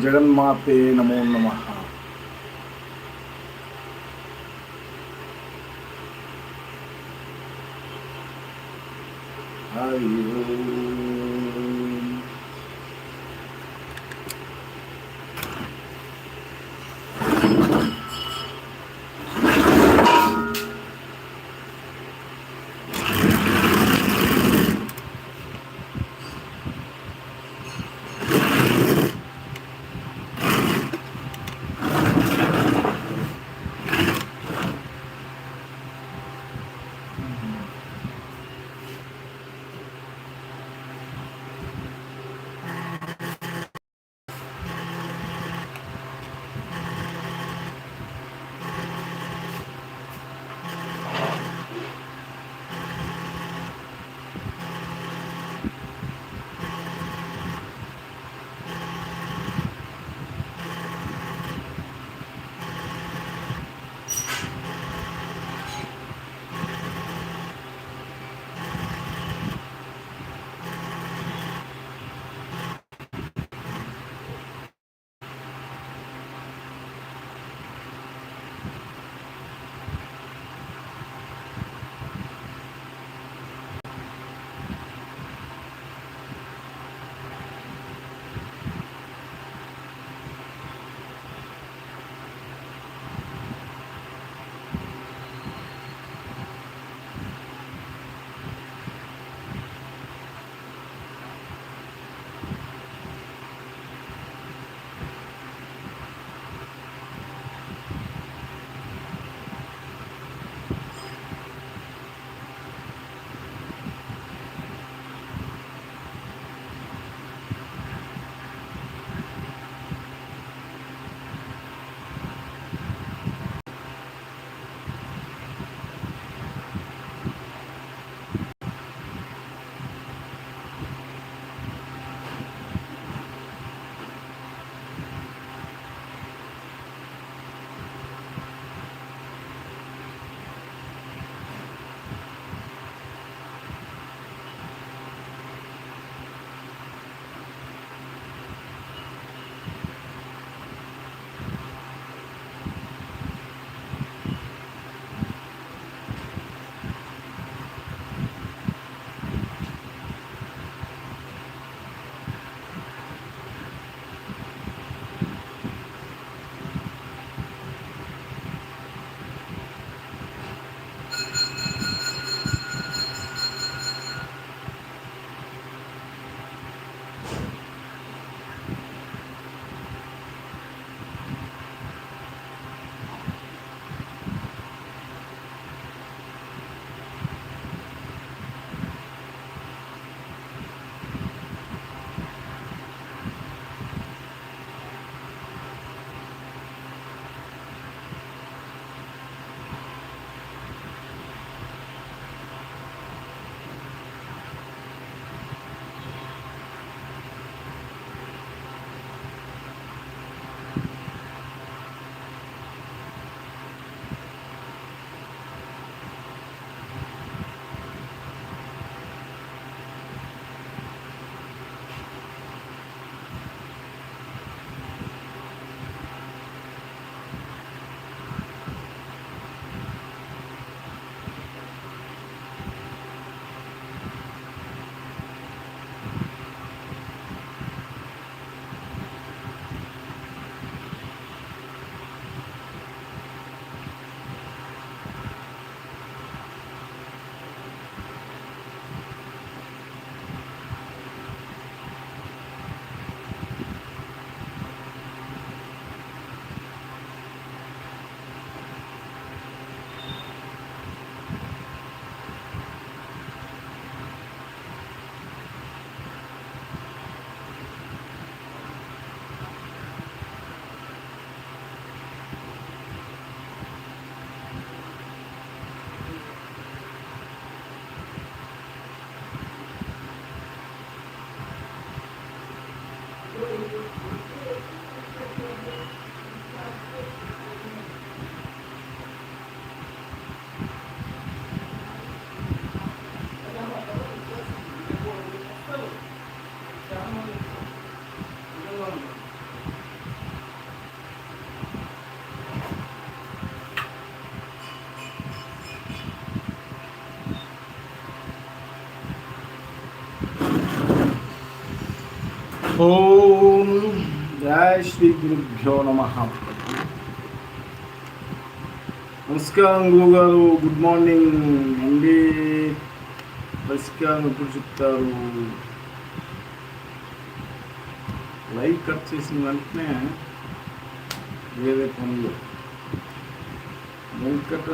జగన్మాతే నమో నమ జయ శ్రీ గురుభ్యో నమ. నమస్కారం గురుగారు గుడ్ మార్నింగ్ అండి. పరిష్కారం ఎప్పుడు చెప్తారు? లైక్ కట్ చేసిన వెంటనే వేరే పనులు. వెంకట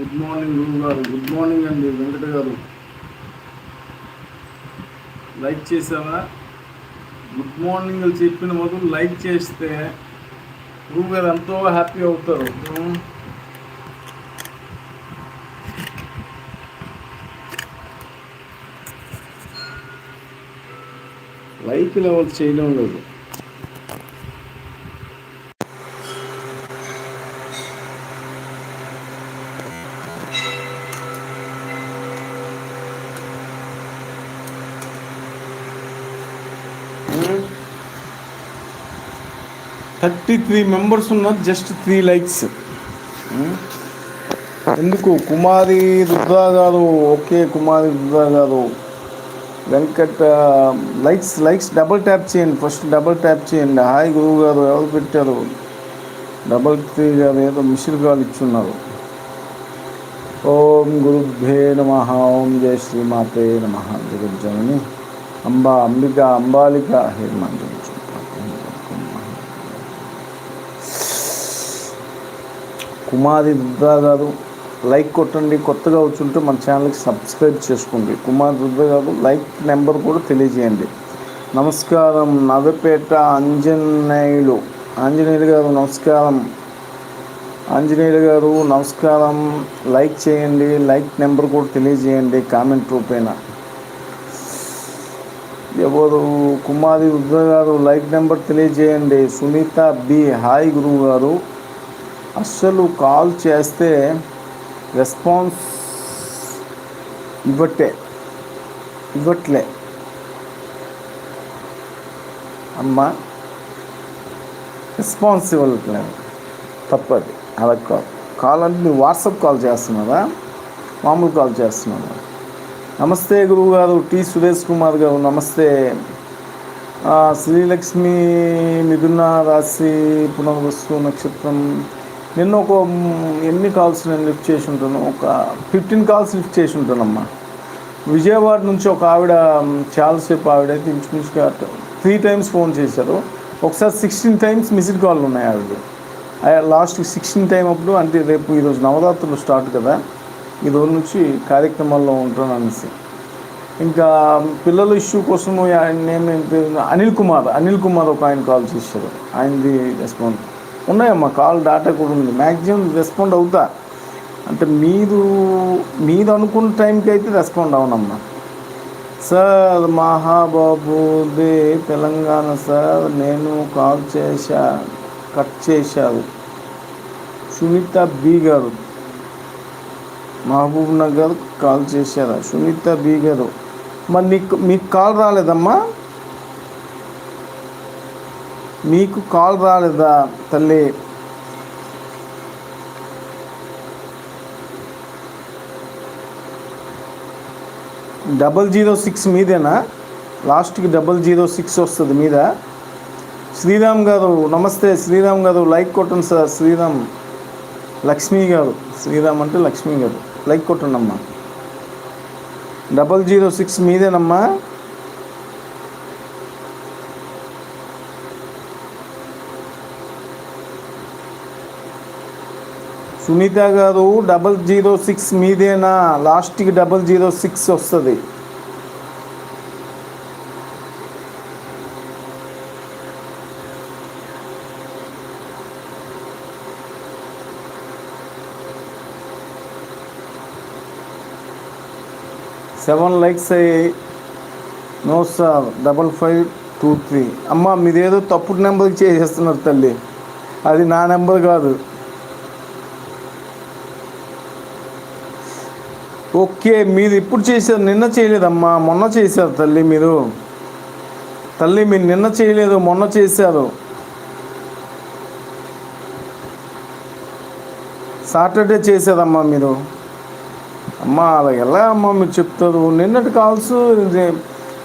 గుడ్ మార్నింగ్ గురువు గారు గుడ్ మార్నింగ్ అండి వెంకట గారు. లైక్ చేసావా గుడ్ మార్నింగ్ చెప్పిన మొదలు లైక్ చేస్తే గురువు గారు ఎంతో హ్యాపీ అవుతారు లైక్ లెవెల్ చేయడం లేదు. థర్టీ త్రీ మెంబర్స్ ఉన్నారు జస్ట్ త్రీ లైక్స్. ఎందుకు? కుమారి రుద్రా గారు ఓకే కుమారి రుద్రా గారు Venkata likes likes double tap చేయండి ఫస్ట్ డబుల్ ట్యాప్ చేయండి. హాయ్ గురువు గారు ఎవరు పెట్టారు? డబల్ త్రీ గారు ఏదో మిషిల్ గారు ఇచ్చున్నారు. ఓం గురుభ్యే నమ ఓం జయ శ్రీమాతే నమ జగజ్జనని. అంబా అంబిక అంబాలిక. హే కుమారి రుద్రా గారు లైక్ కొట్టండి కొత్తగా వచ్చుంటే మన ఛానల్కి సబ్స్క్రైబ్ చేసుకోండి. కుమార్ రుద్ర గారు లైక్ నెంబర్ కూడా తెలియజేయండి. నమస్కారం నవపేట ఆంజనేయులు. ఆంజనేయులు గారు నమస్కారం. ఆంజనేయులు గారు నమస్కారం. లైక్ చేయండి లైక్ నెంబర్ కూడా తెలియజేయండి కామెంట్ రూపేణ. ఎవరు కుమారి రుద్ర గారు లైక్ నెంబర్ తెలియజేయండి. సునీత బి హాయ్ గురువు గారు అస్సలు కాల్ చేస్తే రెస్పాన్స్ ఇవ్వట్లే. ఇవ్వట్లే. అమ్మా రెస్పాన్స్ ఇవ్వట్లేదు తప్పది. అలా కాల్ కాల్ అంటే మీరు వాట్సాప్ కాల్ చేస్తున్నారా? మామూలు కాల్ చేస్తున్నారా? నమస్తే గురువు గారు టి. సురేష్ కుమార్ గారు నమస్తే. శ్రీలక్ష్మి మిథున రాశి పునర్వస్తు నక్షత్రం. నిన్న ఒక ఎన్ని కాల్స్ నేను లిఫ్ట్ చేసి ఉంటాను ఒక ఫిఫ్టీన్ కాల్స్ లిఫ్ట్ చేసి ఉంటానమ్మా. విజయవాడ నుంచి ఒక ఆవిడ చాలాసేపు ఆవిడ అయితే ఇంచుమించుగా త్రీ టైమ్స్ ఫోన్ చేశారు. ఒకసారి సిక్స్టీన్ టైమ్స్ మిస్డ్ కాల్ ఉన్నాయి ఆవిడ లాస్ట్ సిక్స్టీన్ టైం అప్పుడు అంటే రేపు ఈరోజు నవరాత్రులు స్టార్ట్ కదా. ఈ రోజు నుంచి కార్యక్రమాల్లో ఉంటాను అనేసి. ఇంకా పిల్లల ఇష్యూ కోసం ఆయన నేమ్ ఏం అనిల్ కుమార్. అనిల్ కుమార్ ఒక ఆయన కాల్ చేశారు. ఆయనది రెస్పాండ్ ఉన్నాయమ్మా కాల్ డాటా కూడా ఉంది. మ్యాక్సిమం రెస్పాండ్ అవుతా. అంటే మీరు మీరు అనుకున్న టైంకి అయితే రెస్పాండ్ అవునమ్మా. సార్ మహాబాబుదే తెలంగాణ సార్ నేను కాల్ చేశా కట్ చేశారు. సునీత బి గారు. మహబూబ్ నగర్ కాల్ చేశారా? సునీత బీ గారు మరి నీకు మీకు కాల్ రాలేదమ్మా? మీకు కాల్ రాలేదా తల్లి? డబల్ జీరో సిక్స్ మీదేనా? లాస్ట్కి డబల్ జీరో సిక్స్ వస్తుంది మీద? శ్రీరామ్ గారు నమస్తే. శ్రీరామ్ గారు లైక్ కొట్టండి సార్. శ్రీరామ్ లక్ష్మి గారు. శ్రీరామ్ అంటే లక్ష్మి గారు. లైక్ కొట్టండి డబల్ జీరో సిక్స్ మీదేనమ్మా. సునీత గారు డబల్ జీరో సిక్స్ మీదేనా? లాస్ట్కి డబల్ జీరో సిక్స్ వస్తుంది. సెవెన్ లైక్స్ అయ్యాయి no sir double five two three. అమ్మ మీదేదో తప్పుడు నెంబర్ చేసేస్తున్నారు తల్లి. అది నా నెంబర్ కాదు. ఓకే మీరు ఇప్పుడు చేశారు నిన్న చేయలేదమ్మా మొన్న చేశారు తల్లి మీరు. తల్లి మీరు నిన్న చేయలేదు మొన్న చేశారు. సాటర్డే చేశారమ్మా మీరు. అమ్మా అలా ఎలా అమ్మ మీరు చెప్తారు? నిన్నటి కాల్స్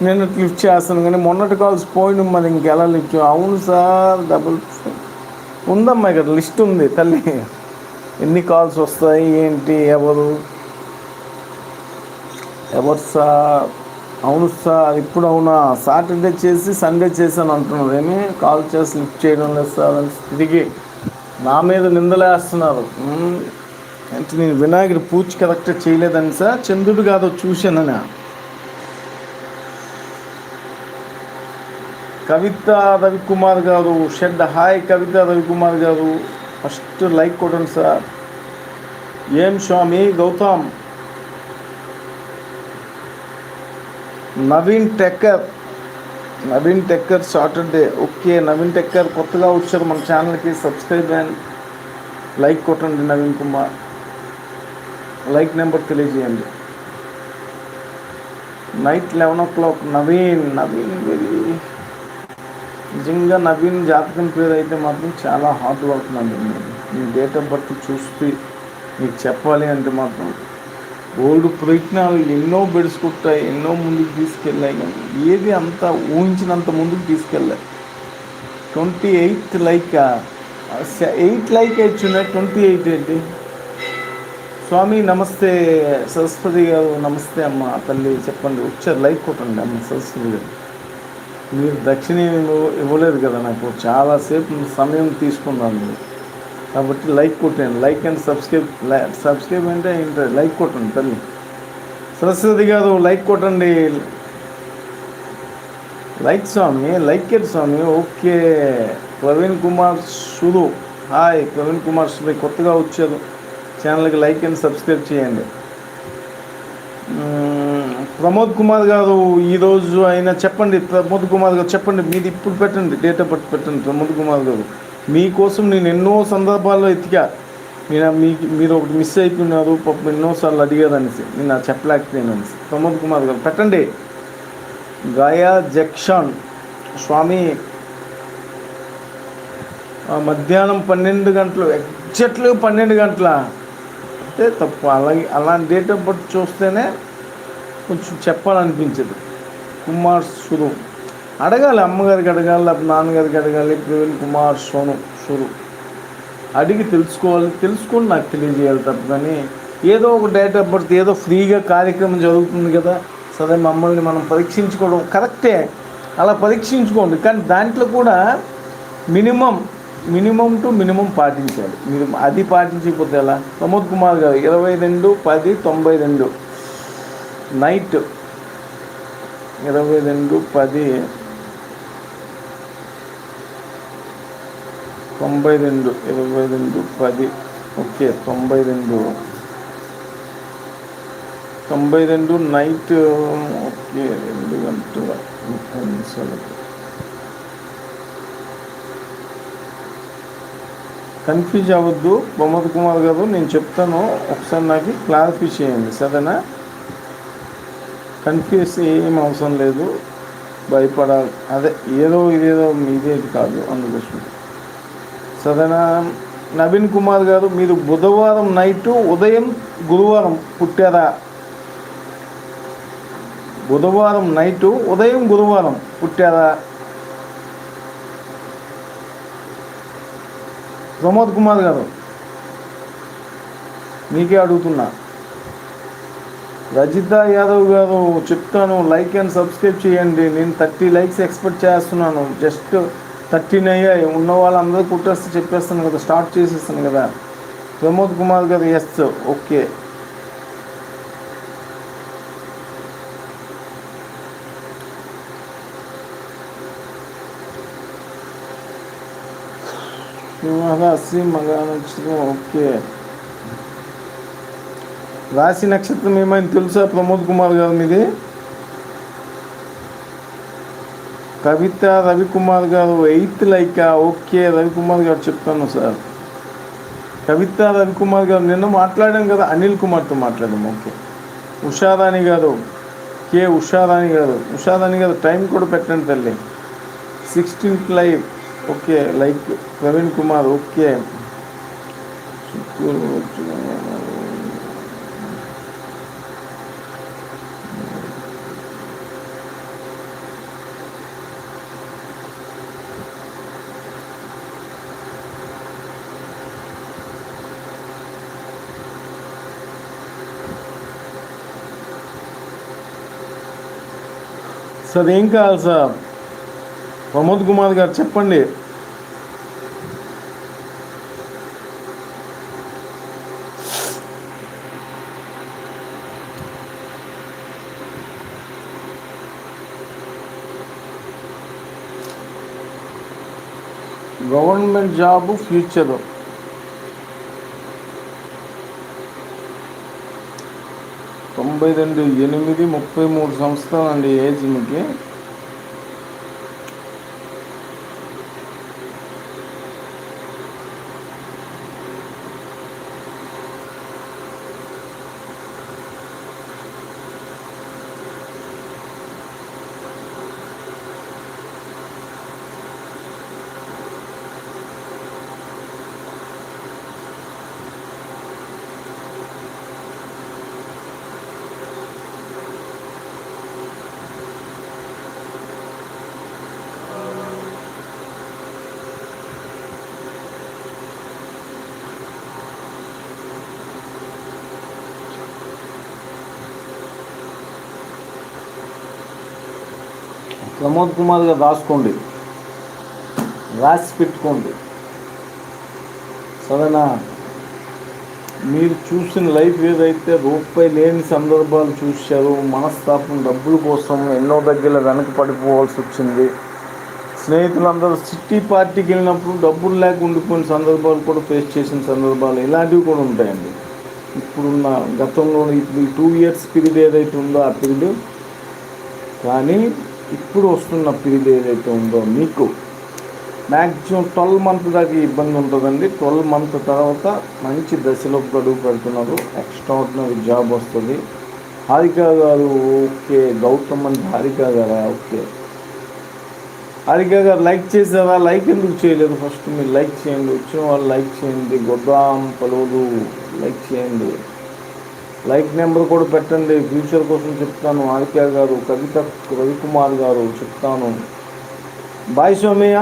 నిన్నటి లిఫ్ట్ చేస్తాను కానీ మొన్నటి కాల్స్ పోయిన మరి ఇంకెలా లిఫ్ట్ అవును సార్ డబుల్ ఉందమ్మా ఇక్కడ లిస్ట్ ఉంది తల్లి. ఎన్ని కాల్స్ వస్తాయి ఏంటి ఎవరు? ఎవరు సార్? అవును సార్ ఇప్పుడు అవునా? సాటర్డే చేసి సండే చేశాను అంటున్నారు. ఏమి? కాల్ చేసి లిఫ్ట్ చేయడం లేదు సార్ అని తిరిగి నా మీద నిందలేస్తున్నారు. అంటే నేను వినాయకుడి పూజ కరెక్ట్ చేయలేదని సార్. చంద్రుడు కాదో చూశానని కవిత రవికుమార్ గారు షెడ్ హాయ్ కవిత రవికుమార్ గారు. ఫస్ట్ లైక్ కొట్టండి సార్. ఏం స్వామి? గౌతమ్. నవీన్ టెక్కర్. నవీన్ టెక్కర్ సాటర్డే. ఓకే నవీన్ టెక్కర్ కొత్తగా వచ్చారు మన ఛానల్కి సబ్స్క్రైబ్ అండ్ లైక్ కొట్టండి నవీన్ కుమార్. లైక్ నెంబర్ తెలియజేయండి. Night eleven o'clock Naveen Naveen very నిజంగా నవీన్ జాతకం పేరు అయితే మాత్రం చాలా హార్డ్ వర్క్ నవీన్ మీ డేట్ ఆఫ్ బర్త్ చూసి మీకు చెప్పాలి అంటే మాత్రం ఓల్డ్ ప్రయత్నాలు ఎన్నో బెడుచుకుంటాయి ఎన్నో ముందుకు తీసుకెళ్ళాయి కానీ ఏది అంత ఊహించినంత ముందుకు తీసుకెళ్ళాయి. Twenty eighth like eight like ఇచ్చిన ట్వంటీ ఎయిట్ ఏంటి? స్వామి నమస్తే. సరస్వతి గారు నమస్తే అమ్మ. తల్లి చెప్పండి వచ్చారు లైక్ కొట్టండి అమ్మ సరస్వతి గారు. మీరు దక్షిణ ఇవ్వలేదు కదా నాకు. చాలాసేపు సమయం తీసుకున్నాను. మీరు కాబట్టి లైక్ కొట్టండి. లైక్ అండ్ సబ్స్క్రైబ్ సబ్స్క్రైబ్ అంటే ఏంటంటే లైక్ కొట్టండి తల్లి. సరస్వతి గారు లైక్ కొట్టండి. లైక్ స్వామి లైక్ ఎట్ స్వామి. ఓకే. ప్రవీణ్ కుమార్ సుధు. హాయ్. ప్రవీణ్ కుమార్ సుధు కొత్తగా వచ్చారు. ఛానల్కి లైక్ అండ్ సబ్స్క్రైబ్ చేయండి. ప్రమోద్ కుమార్ గారు ఈరోజు అయినా చెప్పండి ప్రమోద్ కుమార్ గారు చెప్పండి మీది ఇప్పుడు పెట్టండి డేట్ ఆఫ్ బర్త్ పెట్టండి ప్రమోద్ కుమార్ గారు. మీకోసం నేను ఎన్నో సందర్భాల్లో ఎతికా నేను మీకు మీరు ఒకటి మిస్ అయిపోయినారు పాపం ఎన్నోసార్లు అడిగారు అనేసి నేను నాకు చెప్పలేకపోయాను అనేసి ప్రమోద్ కుమార్ గారు పెట్టండి. గాయా జక్షన్ స్వామి మధ్యాహ్నం పన్నెండు గంటలు ఎగ్జాక్ట్లీ పన్నెండు గంటల? అంటే తప్పు. అలాగే అలాంటి డేట్ ఆఫ్ బర్త్ చూస్తేనే కొంచెం చెప్పాలనిపించదు. కుమార్ సురు. అడగాలి అమ్మగారికి అడగాలి లేకపోతే నాన్నగారికి అడగాలి ప్రవీణ్ కుమార్ సోను సురు. అడిగి తెలుసుకోవాలి. తెలుసుకొని నాకు తెలియజేయాలి తప్ప కానీ ఏదో ఒక డేట్ ఆఫ్ బర్త్ ఏదో ఫ్రీగా కార్యక్రమం జరుగుతుంది కదా సరే మమ్మల్ని మనం పరీక్షించుకోవడం. కరెక్టే. అలా పరీక్షించుకోండి. కానీ దాంట్లో కూడా మినిమం మినిమం టు మినిమం పాటించాలి. మీరు అది పాటించకపోతే ఎలా? ప్రమోద్ కుమార్ గారు ఇరవై రెండు పది తొంభై రెండు. నైట్. ఇరవై రెండు పది తొంభై రెండు ఇరవై రెండు పది. ఓకే తొంభై రెండు. తొంభై రెండు నైట్. ఓకే రెండు గంటల ముప్పై నిమిషాలకు. కన్ఫ్యూజ్ అవ్వద్దు. బొమ్మతి కుమార్ గారు నేను చెప్తాను. ఒకసారి నాకు క్లారిఫై చేయండి సరేనా? కన్ఫ్యూజ్ ఏం అవసరం లేదు. భయపడాలి. అదే ఏదో ఇదేదో మీదేది కాదు అందుకోసం సరేనా? నవీన్ కుమార్ గారు మీరు బుధవారం నైటు ఉదయం గురువారం పుట్టారా? బుధవారం నైటు ఉదయం గురువారం పుట్టారా? ప్రమోద్ కుమార్ గారు మీకే అడుగుతున్నా. రజిత యాదవ్ గారు చెప్తాను లైక్ అండ్ సబ్స్క్రైబ్ చేయండి. నేను థర్టీ లైక్స్ ఎక్స్పెక్ట్ చేస్తున్నాను. జస్ట్ థర్టీన్ అయ్యాయి. ఉన్న వాళ్ళందరూ కుట్టేస్తే చెప్పేస్తాను కదా స్టార్ట్ చేసేస్తాను కదా. ప్రమోద్ కుమార్ గారు ఎస్ ఓకే సింహరాశి మగ నక్షత్రం ఓకే రాశి నక్షత్రం ఏమైంది తెలుసా ప్రమోద్ కుమార్ గారు మీది కవిత రవికుమార్ గారు ఎయిత్ లైక్ ఓకే రవికుమార్ గారు చెప్తాను సార్ కవిత రవికుమార్ గారు నిన్న మాట్లాడాం కదా అనిల్ కుమార్తో మాట్లాడాం ఓకే ఉషారాణి గారు కే ఉషారాణి గారు ఉషారాణి గారు టైం కూడా పెట్టండి తల్లి sixteenth life okay like Praveen Kumar okay Chittoor వచ్చిన సార్ ఏం కావాలి సార్ ప్రమోద్ కుమార్ గారు చెప్పండి. Government job future. తొంభై రెండు ఎనిమిది ముప్పై మూడు సంవత్సరాలు అండి ఏజ్ మీకు. ప్రమోద్ కుమార్గా రాసుకోండి. రాసి పెట్టుకోండి. సరేనా? మీరు చూసిన లైఫ్ ఏదైతే రూపాయి లేని సందర్భాలు చూశారు మనస్తాపం డబ్బుల కోసం ఎన్నో దగ్గర వెనక పడిపోవాల్సి వచ్చింది. స్నేహితులందరూ సిటీ పార్టీకి వెళ్ళినప్పుడు డబ్బులు లేక ఉండిపోయిన సందర్భాలు కూడా ఫేస్ చేసిన సందర్భాలు ఇలాంటివి కూడా ఉంటాయండి. ఇప్పుడున్న గతంలో ఇప్పుడు ఈ టూ ఇయర్స్ పీరియడ్ ఏదైతే ఉందో ఆ పీరియడ్ కానీ ఇప్పుడు వస్తున్న పీరియడ్ ఏదైతే ఉందో మీకు మ్యాక్సిమం ట్వెల్వ్ మంత్ దాకా ఇబ్బంది ఉంటుందండి. ట్వెల్వ్ మంత్ తర్వాత మంచి దశలో గడువు పెడుతున్నారు. ఎక్స్ట్రాడినరీ జాబ్ వస్తుంది. హారిక గారు ఓకే. గౌతమ్ అంటే హారిక గారా? ఓకే. హారిక గారు లైక్ చేసారా లైక్ ఎందుకు చేయలేదు? ఫస్ట్ మీరు లైక్ చేయండి. వచ్చిన వాళ్ళు లైక్ చేయండి. గొడ్రాం పలువులు లైక్ చేయండి. లైక్ నెంబర్ కూడా పెట్టండి. ఫ్యూచర్ కోసం చెప్తాను. ఆదిత్య గారు కవిత రవికుమార్ గారు చెప్తాను. Bye Somaiah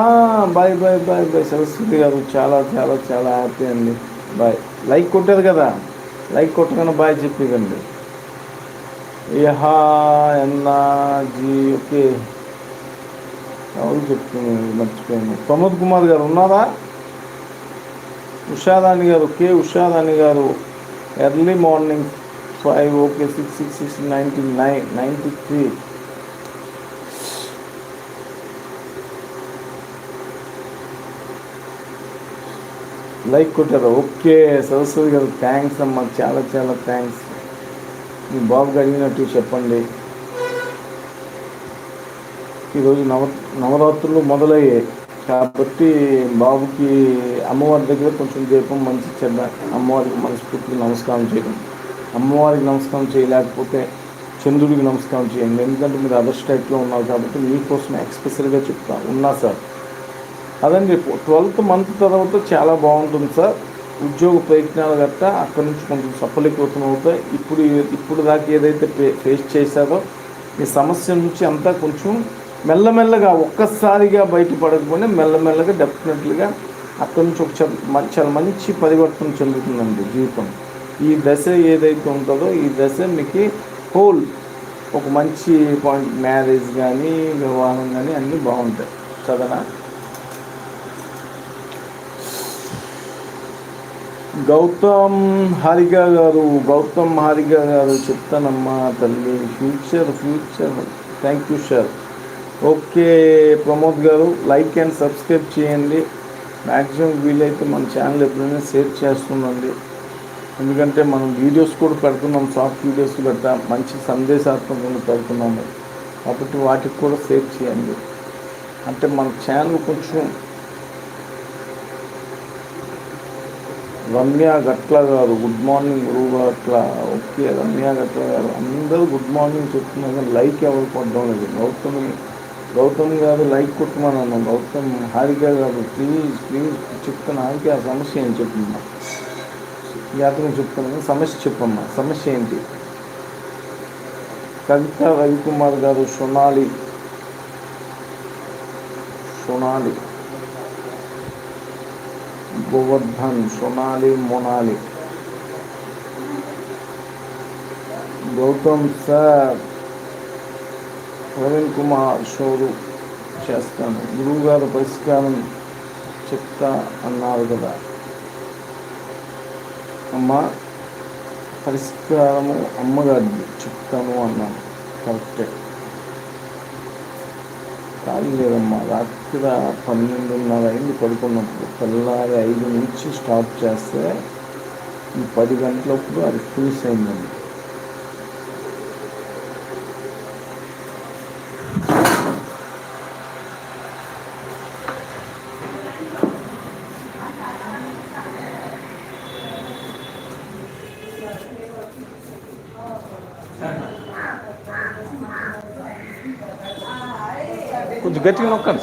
bye bye bye bye. Saraswathi గారు చాలా చాలా చాలా హ్యాపీ అండి. బాయ్. లైక్ కొట్టారు కదా. లైక్ కొట్టగానే బాయ్ చెప్పేదండి యహా ఎన్నా జీ ఓకే. ఎవరు చెప్తున్నాను మర్చిపోయాను. ప్రమోద్ కుమార్ గారు ఉన్నారా? ఉషారాణి గారు కే ఉషారాణి గారు. Early morning five okay six six six ninety nine ninety three like కొట్టారు. ఓకే సరస్వతి గారు థ్యాంక్స్ అమ్మ చాలా చాలా థ్యాంక్స్ మీ బాబుకి అడిగినట్టు చెప్పండి. ఈరోజు నవ నవరాత్రులు మొదలయ్యాయి. కాబట్టి బాబుకి అమ్మవారి దగ్గర కొంచెం దీపం మంచి చెడ్డ అమ్మవారికి మనస్ఫూర్తిగా నమస్కారం చేయడం. అమ్మవారికి నమస్కారం చేయలేకపోతే చంద్రుడికి నమస్కారం చేయండి. ఎందుకంటే మీరు అదర్ స్టేట్లో ఉన్నారు కాబట్టి మీకోసం ఎక్స్పెషల్గా చెప్తా ఉన్నా సార్. అదండి ట్వెల్త్ మంత్ తర్వాత చాలా బాగుంటుంది సార్. ఉద్యోగ ప్రయత్నాలు గట్ట అక్కడి నుంచి కొంచెం సఫలీకృతం అవుతాయి. ఇప్పుడు ఇప్పుడు దాకా ఏదైతే ఫేస్ చేశారో ఈ సమస్య నుంచి అంతా కొంచెం మెల్లమెల్లగా ఒక్కసారిగా బయటపడకపోయినా మెల్లమెల్లగా డెఫినెట్లీగా అక్కడి నుంచి ఒక చాలా మంచి పరివర్తన చెందుతుందండి జీవితం. ఈ దశ ఏదైతే ఉంటుందో ఈ దశ మీకు హోల్ ఒక మంచి పాయింట్ మ్యారేజ్ కానీ వివాహం కానీ అన్నీ బాగుంటాయి. చదనా గౌతమ్ హారిక గారు గౌతమ్ హారిక గారు చెప్తానమ్మా తల్లి. Future future thank you sir okay Pramod గారు లైక్ అండ్ సబ్స్క్రైబ్ చేయండి. మ్యాక్సిమం వీలైతే మన ఛానల్ ఎప్పుడైనా షేర్ చేస్తుండండి. ఎందుకంటే మనం వీడియోస్ కూడా పెడుతున్నాం సాఫ్ట్ వీడియోస్ పెడతాం మంచి సందేశాత్మకంగా పెడుతున్నాము కాబట్టి వాటికి కూడా సేవ్ చేయండి. అంటే మన ఛానల్ కొంచెం రమ్య గట్ల గారు గుడ్ మార్నింగ్ గురువు గట్ల ఓకే రమ్య గట్ల గారు అందరూ గుడ్ మార్నింగ్ చెప్తున్నారు. కానీ లైక్ ఎవరు కొట్టడం లేదు. గౌతమ్ గౌతమ్ గారు లైక్ కొట్టమని గౌతమ్ హారిక గారు ప్లీజ్ ప్లీజ్ చెప్తున్నా హారిక ఆ సమస్య ఏం చెప్తున్నా జాతకం చెప్తున్నాను సమస్య చెప్పమ్మా. సమస్య ఏంటి? కవిత రవికుమార్ గారు సొనాలి. సొనాలి. గోవర్ధన్ సొనాలి మొనాలి. గౌతమ్ సార్ ప్రవీణ్ కుమార్ షోరు చేస్తాను. గురువు గారు పరిష్కారం చెప్తా అన్నారు కదా. అమ్మ పరిష్కారము అమ్మగారిది చెప్తాను అన్నాను. కరెక్టే. ఖాళీ లేదమ్మా. రాత్రి పన్నెండున్నర అయింది పడుకున్నప్పుడు. తెల్లారి ఐదు నుంచి స్టార్ట్ చేస్తే ఈ పది గంటలప్పుడు అది ఫినిష్ అయిందండి. గట్టిగా నొక్కండి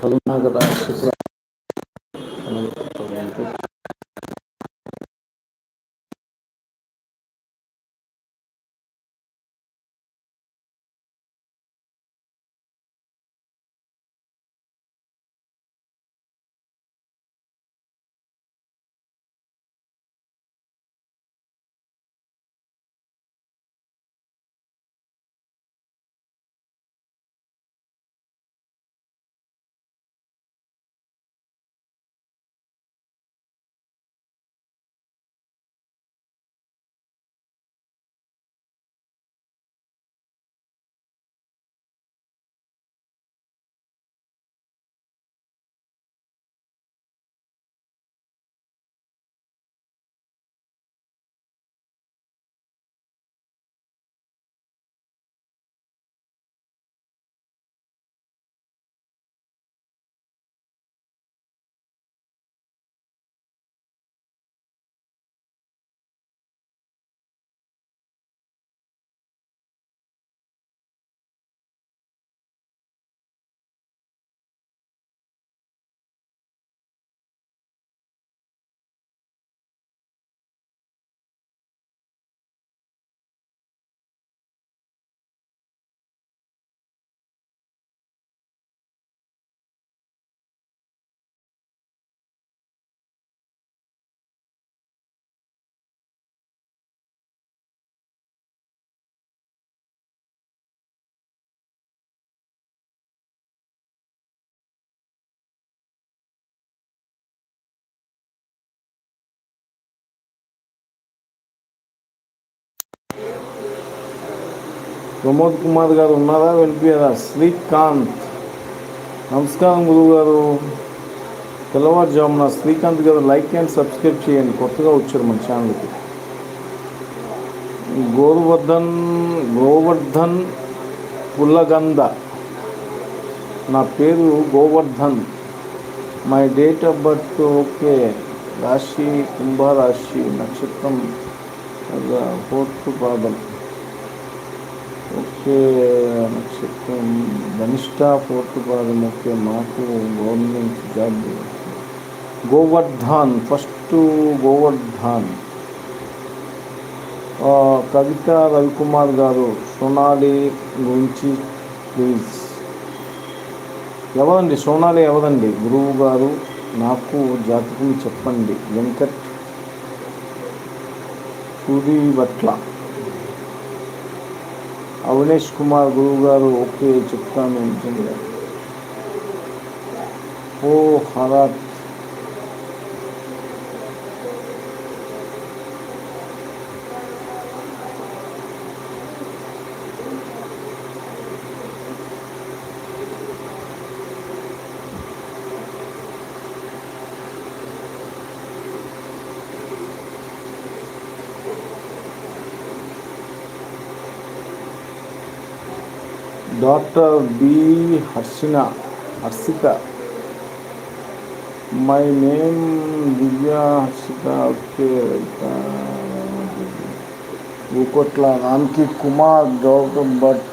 Kalınlığa kadar. ప్రమోద్ కుమార్ గారు ఉన్నారా వెళ్ళిపోయారా శ్రీకాంత్ నమస్కారం గురువు గారు తెల్లవారుజామున శ్రీకాంత్ గారు లైక్ అండ్ సబ్స్క్రైబ్ చేయండి కొత్తగా వచ్చారు మన ఛానల్కి గోవర్ధన్ గోవర్ధన్ పుల్లగంధ నా పేరు Govardhan my date of birth okay రాశి కుంభరాశి నక్షత్రం ఫోర్త్ పాదం నక్షత్రం ధనిష్ట ఫోర్త్ పాదం నాకు మాకు government job Govardhan first Govardhan. Kavitha Ravikumar గారు సోనాలి గురించి ప్లీజ్. ఎవరండి? సోనాలి ఎవరండి? గురువు గారు నాకు జాతకం చెప్పండి. వెంకట్ సూరివట్ల అవినేష్ కుమార్ గురువు గారు ఓకే చెప్తాను ఉంటుంది ఓ హరాత్ doctor B. Harshina Harshitha. My name Divya Harshitha. Okay ఊకొట్ల నాన్కి కుమార్ గౌతమ్ భట్.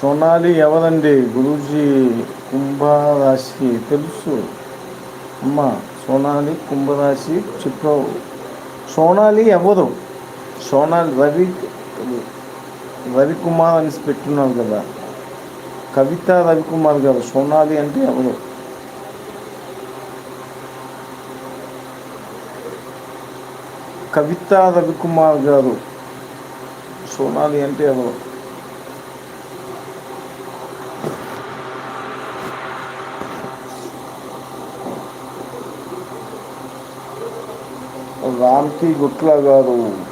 సోనాలి ఎవరండి? గురూజీ కుంభరాశి తెలుసు? అమ్మ సోనాలి కుంభరాశి చెప్పావు సోనాలి ఎవరు? సోనాలి రవి రవికుమార్ అనేసి పెట్టున్నావు కదా. కవిత రవికుమార్ గారు సోనాలి అంటే ఎవరు? కవిత రవికుమార్ గారు సోనాలి అంటే ఎవరు? రామ్కి గుట్ల గారు.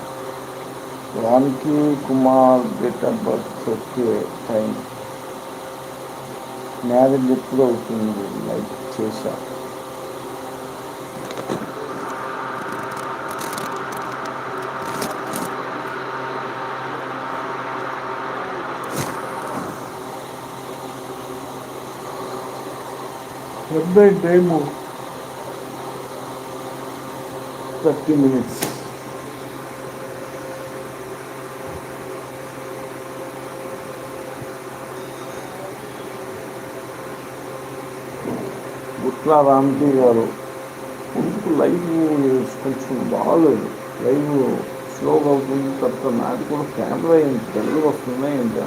Ramki Kumar date of birth వచ్చే టైం. మ్యారేజ్ ఎప్పుడు అవుతుంది? లైక్ చేశా. డెబ్బై టైము థర్టీ మినిట్స్ ఇట్లా రామ్జీ గారు. ఎందుకు లైవ్ కొంచెం బాగాలేదు? లైవ్ స్లోగా అవుతుంది తర్వాత నాది కూడా కెమెరా ఏంటి? తెలుగు వస్తున్నాయి ఏంటి